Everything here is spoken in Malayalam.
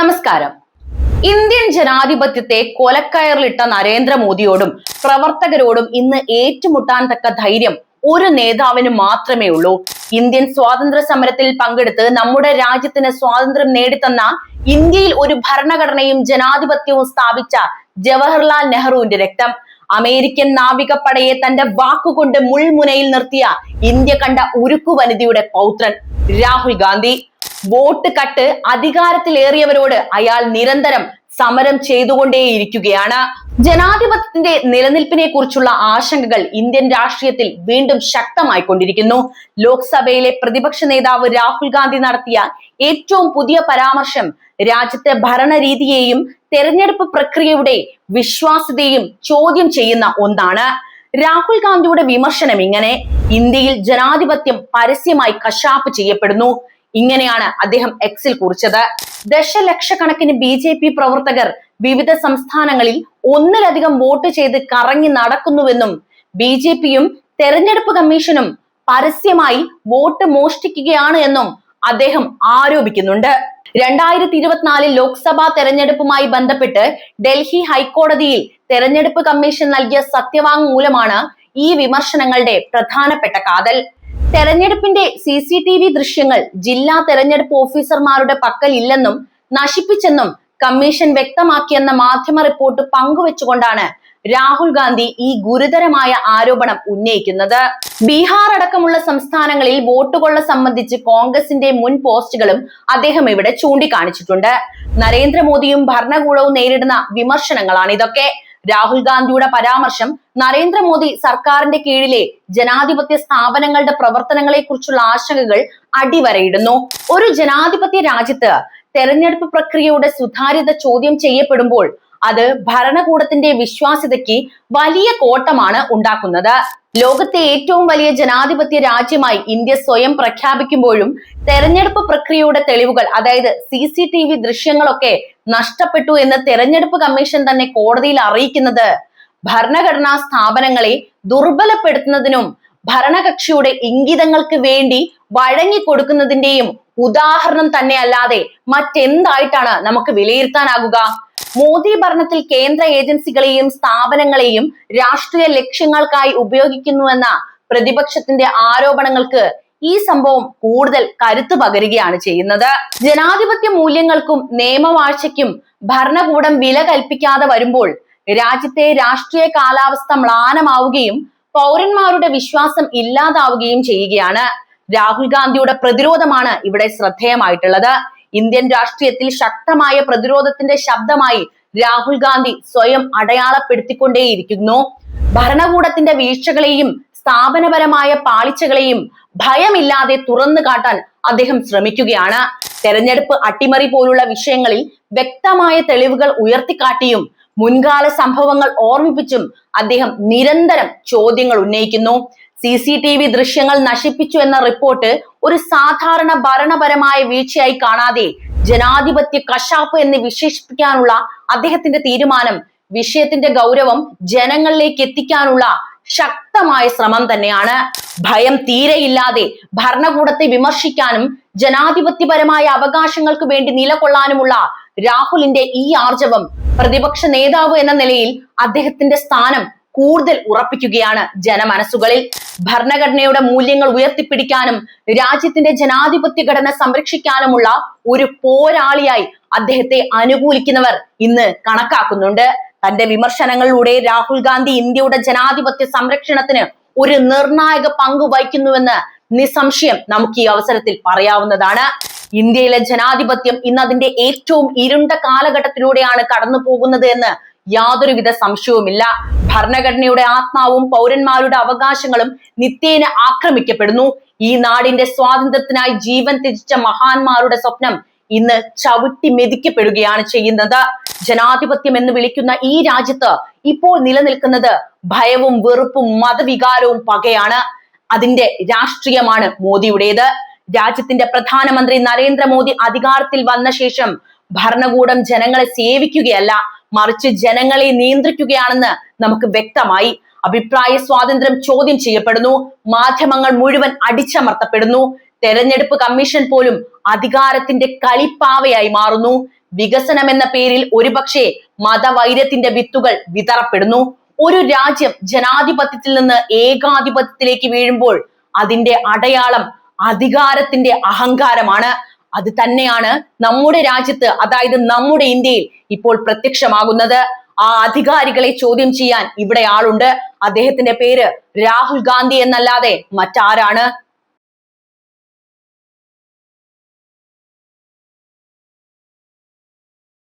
നമസ്കാരം. ഇന്ത്യൻ ജനാധിപത്യത്തെ കൊലക്കയറിലിട്ട നരേന്ദ്രമോദിയോടും പ്രവർത്തകരോടും ഇന്ന് ഏറ്റുമുട്ടാൻ തക്ക ധൈര്യം ഒരു നേതാവിന് മാത്രമേ ഉള്ളൂ. ഇന്ത്യൻ സ്വാതന്ത്ര്യ സമരത്തിൽ പങ്കെടുത്ത് നമ്മുടെ രാജ്യത്തിന് സ്വാതന്ത്ര്യം നേടിത്തന്ന ഇന്ത്യയിൽ ഒരു ഭരണഘടനയും ജനാധിപത്യവും സ്ഥാപിച്ച ജവഹർലാൽ നെഹ്റുവിന്റെ രക്തം. അമേരിക്കൻ നാവികപ്പടയെ തന്റെ വാക്കുകൊണ്ട് മുൾമുനയിൽ നിർത്തിയ ഇന്ത്യ കണ്ട ഉരുക്കു വനിതയുടെ പൗത്രൻ രാഹുൽ ഗാന്ധി. വോട്ട് കട്ട് അധികാരത്തിലേറിയവരോട് അയാൾ നിരന്തരം സമരം ചെയ്തുകൊണ്ടേയിരിക്കുകയാണ്. ജനാധിപത്യത്തിന്റെ നിലനിൽപ്പിനെ കുറിച്ചുള്ള ആശങ്കകൾ ഇന്ത്യൻ രാഷ്ട്രീയത്തിൽ വീണ്ടും ശക്തമായിക്കൊണ്ടിരിക്കുന്നു. ലോക്സഭയിലെ പ്രതിപക്ഷ നേതാവ് രാഹുൽ ഗാന്ധി നടത്തിയ ഏറ്റവും പുതിയ പരാമർശം രാജ്യത്തെ ഭരണരീതിയെയും തെരഞ്ഞെടുപ്പ് പ്രക്രിയയുടെ വിശ്വാസ്യതയും ചോദ്യം ചെയ്യുന്ന ഒന്നാണ്. രാഹുൽ ഗാന്ധിയുടെ വിമർശനം ഇങ്ങനെ. ഇന്ത്യയിൽ ജനാധിപത്യം പരസ്യമായി കശാപ്പ് ചെയ്യപ്പെടുന്നു. ഇങ്ങനെയാണ് അദ്ദേഹം എക്സിൽ കുറിച്ചത്. ദശലക്ഷക്കണക്കിന് ബി ജെ പി പ്രവർത്തകർ വിവിധ സംസ്ഥാനങ്ങളിൽ ഒന്നിലധികം വോട്ട് ചെയ്ത് കറങ്ങി നടക്കുന്നുവെന്നും ബി ജെ പിയും തെരഞ്ഞെടുപ്പ് കമ്മീഷനും പരസ്യമായി വോട്ട് മോഷ്ടിക്കുകയാണ് എന്നും അദ്ദേഹം ആരോപിക്കുന്നുണ്ട്. രണ്ടായിരത്തി ഇരുപത്തിനാലിൽ ലോക്സഭാ തെരഞ്ഞെടുപ്പുമായി ബന്ധപ്പെട്ട് ഡൽഹി ഹൈക്കോടതിയിൽ തെരഞ്ഞെടുപ്പ് കമ്മീഷൻ നൽകിയ സത്യവാങ്മൂലമാണ് ഈ വിമർശനങ്ങളുടെ പ്രധാനപ്പെട്ട കാതൽ. തെരഞ്ഞെടുപ്പിന്റെ സി സി ടി വി ദൃശ്യങ്ങൾ ജില്ലാ തെരഞ്ഞെടുപ്പ് ഓഫീസർമാരുടെ പക്കൽ ഇല്ലെന്നും നശിപ്പിച്ചെന്നും കമ്മീഷൻ വ്യക്തമാക്കിയെന്ന മാധ്യമ റിപ്പോർട്ട് പങ്കുവെച്ചുകൊണ്ടാണ് രാഹുൽ ഗാന്ധി ഈ ഗുരുതരമായ ആരോപണം ഉന്നയിക്കുന്നത്. ബീഹാർ അടക്കമുള്ള സംസ്ഥാനങ്ങളിൽ വോട്ടുകൊള്ള സംബന്ധിച്ച് കോൺഗ്രസിന്റെ മുൻ പോസ്റ്റുകളും അദ്ദേഹം ഇവിടെ ചൂണ്ടിക്കാണിച്ചിട്ടുണ്ട്. നരേന്ദ്രമോദിയും ഭരണകൂടവും നേരിടുന്ന വിമർശനങ്ങളാണ് ഇതൊക്കെ രാഹുൽ ഗാന്ധിയുടെ പരാമർശം നരേന്ദ്രമോദി സർക്കാരിന്റെ കീഴിലെ ജനാധിപത്യ സ്ഥാപനങ്ങളുടെ പ്രവർത്തനങ്ങളെ കുറിച്ചുള്ള ആശങ്കകൾ അടിവരയിടുന്നു. ഒരു ജനാധിപത്യ രാജ്യത്ത് തെരഞ്ഞെടുപ്പ് പ്രക്രിയയുടെ സുതാര്യത ചോദ്യം ചെയ്യപ്പെടുമ്പോൾ അത് ഭരണകൂടത്തിന്റെ വിശ്വാസ്യതയ്ക്ക് വലിയ കോട്ടമാണ് ഉണ്ടാക്കുന്നത്. ലോകത്തെ ഏറ്റവും വലിയ ജനാധിപത്യ രാജ്യമായി ഇന്ത്യ സ്വയം പ്രഖ്യാപിക്കുമ്പോഴും തെരഞ്ഞെടുപ്പ് പ്രക്രിയയുടെ തെളിവുകൾ അതായത് സി സി ടി വി ദൃശ്യങ്ങളൊക്കെ നഷ്ടപ്പെട്ടു എന്ന് തെരഞ്ഞെടുപ്പ് കമ്മീഷൻ തന്നെ കോടതിയിൽ അറിയിക്കുന്നത്. ഭരണഘടനാ സ്ഥാപനങ്ങളെ ദുർബലപ്പെടുത്തുന്നതിനും ഭരണകക്ഷിയുടെ ഇംഗിതങ്ങൾക്ക് വേണ്ടി വഴങ്ങിക്കൊടുക്കുന്നതിന്റെയും ഉദാഹരണം തന്നെ അല്ലാതെ മറ്റെന്തായിട്ടാണ് നമുക്ക് വിലയിരുത്താനാകുക? മോദി ഭരണത്തിൽ കേന്ദ്ര ഏജൻസികളെയും സ്ഥാപനങ്ങളെയും രാഷ്ട്രീയ ലക്ഷ്യങ്ങൾക്കായി ഉപയോഗിക്കുന്നുവെന്ന പ്രതിപക്ഷത്തിന്റെ ആരോപണങ്ങൾക്ക് ഈ സംഭവം കൂടുതൽ കരുത്തു പകരുകയാണ് ചെയ്യുന്നത്. ജനാധിപത്യ മൂല്യങ്ങൾക്കും നിയമവാഴ്ചയ്ക്കും ഭരണകൂടം വില കൽപ്പിക്കാതെ വരുമ്പോൾ രാജ്യത്തെ രാഷ്ട്രീയ കാലാവസ്ഥ മ്ലാനമാവുകയും പൗരന്മാരുടെ വിശ്വാസം ഇല്ലാതാവുകയും ചെയ്യുകയാണ്. രാഹുൽ ഗാന്ധിയുടെ പ്രതിരോധമാണ് ഇവിടെ ശ്രദ്ധേയമായിട്ടുള്ളത്. ഇന്ത്യൻ രാഷ്ട്രീയത്തിൽ ശക്തമായ പ്രതിരോധത്തിന്റെ ശബ്ദമായി രാഹുൽ ഗാന്ധി സ്വയം അടയാളപ്പെടുത്തിക്കൊണ്ടേയിരിക്കുന്നു. ഭരണകൂടത്തിന്റെ വീഴ്ചകളെയും സ്ഥാപനപരമായ പാളിച്ചകളെയും ഭയമില്ലാതെ തുറന്നു കാട്ടാൻ അദ്ദേഹം ശ്രമിക്കുകയാണ്. തെരഞ്ഞെടുപ്പ് അട്ടിമറി പോലുള്ള വിഷയങ്ങളിൽ വ്യക്തമായ തെളിവുകൾ ഉയർത്തിക്കാട്ടിയും മുൻകാല സംഭവങ്ങൾ ഓർമ്മിപ്പിച്ചും അദ്ദേഹം നിരന്തരം ചോദ്യങ്ങൾ ഉന്നയിക്കുന്നു. സി സി ടി വി ദൃശ്യങ്ങൾ നശിപ്പിച്ചു എന്ന റിപ്പോർട്ട് ഒരു സാധാരണ ഭരണപരമായ വീഴ്ചയായി കാണാതെ ജനാധിപത്യ കശാപ്പ് എന്ന് വിശേഷിപ്പിക്കാനുള്ള അദ്ദേഹത്തിന്റെ തീരുമാനം വിഷയത്തിന്റെ ഗൗരവം ജനങ്ങളിലേക്ക് എത്തിക്കാനുള്ള ശക്തമായ ശ്രമം തന്നെയാണ്. ഭയം തീരെയില്ലാതെ ഭരണകൂടത്തെ വിമർശിക്കാനും ജനാധിപത്യപരമായ അവകാശങ്ങൾക്ക് വേണ്ടി നിലകൊള്ളാനുമുള്ള രാഹുലിന്റെ ഈ ആർജവം പ്രതിപക്ഷ നേതാവ് എന്ന നിലയിൽ അദ്ദേഹത്തിന്റെ സ്ഥാനം കൂടുതൽ ഉറപ്പിക്കുകയാണ് ജനമനസ്സുകളിൽ. ഭരണഘടനയുടെ മൂല്യങ്ങൾ ഉയർത്തിപ്പിടിക്കാനും രാജ്യത്തിന്റെ ജനാധിപത്യ ഘടന സംരക്ഷിക്കാനുമുള്ള ഒരു പോരാളിയായി അദ്ദേഹത്തെ അനുകൂലിക്കുന്നവർ ഇന്ന് കണക്കാക്കുന്നുണ്ട്. തന്റെ വിമർശനങ്ങളിലൂടെ രാഹുൽ ഗാന്ധി ഇന്ത്യയുടെ ജനാധിപത്യ സംരക്ഷണത്തിന് ഒരു നിർണായക പങ്ക് വഹിക്കുന്നുവെന്ന് നിസ്സംശയം നമുക്ക് ഈ അവസരത്തിൽ പറയാവുന്നതാണ്. ഇന്ത്യയിലെ ജനാധിപത്യം ഇന്ന് അതിന്റെ ഏറ്റവും ഇരുണ്ട കാലഘട്ടത്തിലൂടെയാണ് കടന്നു പോകുന്നത് എന്ന് യാതൊരുവിധ സംശയവുമില്ല. ഭരണഘടനയുടെ ആത്മാവും പൗരന്മാരുടെ അവകാശങ്ങളും നിത്യേന ആക്രമിക്കപ്പെടുന്നു. ഈ നാടിന്റെ സ്വാതന്ത്ര്യത്തിനായി ജീവൻ ത്യജിച്ച മഹാന്മാരുടെ സ്വപ്നം ഇന്ന് ചവിട്ടി മെതിക്കപ്പെടുകയാണ് ചെയ്യുന്നത്. ജനാധിപത്യം എന്ന് വിളിക്കുന്ന ഈ രാജ്യത്ത് ഇപ്പോൾ നിലനിൽക്കുന്നത് ഭയവും വെറുപ്പും മതവികാരവും പകയാണ്. അതിന്റെ രാഷ്ട്രീയമാണ് മോദിയുടേത്. രാജ്യത്തിന്റെ പ്രധാനമന്ത്രി നരേന്ദ്രമോദി അധികാരത്തിൽ വന്ന ശേഷം ഭരണകൂടം ജനങ്ങളെ സേവിക്കുകയല്ല മറിച്ച് ജനങ്ങളെ നിയന്ത്രിക്കുകയാണെന്ന് നമുക്ക് വ്യക്തമായി അഭിപ്രായ സ്വാതന്ത്ര്യം ചോദ്യം ചെയ്യപ്പെടുന്നു. മാധ്യമങ്ങൾ മുഴുവൻ അടിച്ചമർത്തപ്പെടുന്നു. തെരഞ്ഞെടുപ്പ് കമ്മീഷൻ പോലും അധികാരത്തിന്റെ കളിപ്പാവയായി മാറുന്നു. വികസനം എന്ന പേരിൽ ഒരുപക്ഷെ മതവൈര്യത്തിന്റെ വിത്തുകൾ വിതറപ്പെടുന്നു. ഒരു രാജ്യം ജനാധിപത്യത്തിൽ നിന്ന് ഏകാധിപത്യത്തിലേക്ക് വീഴുമ്പോൾ അതിന്റെ അടയാളം അധികാരത്തിന്റെ അഹങ്കാരമാണ്. അത് തന്നെയാണ് നമ്മുടെ രാജ്യത്ത് അതായത് നമ്മുടെ ഇന്ത്യയിൽ ഇപ്പോൾ പ്രത്യക്ഷമാകുന്നത്. ആ അധികാരികളെ ചോദ്യം ചെയ്യാൻ ഇവിടെ ആളുണ്ട്. അദ്ദേഹത്തിന്റെ പേര് രാഹുൽ ഗാന്ധി എന്നല്ലാതെ മറ്റാരാണ്?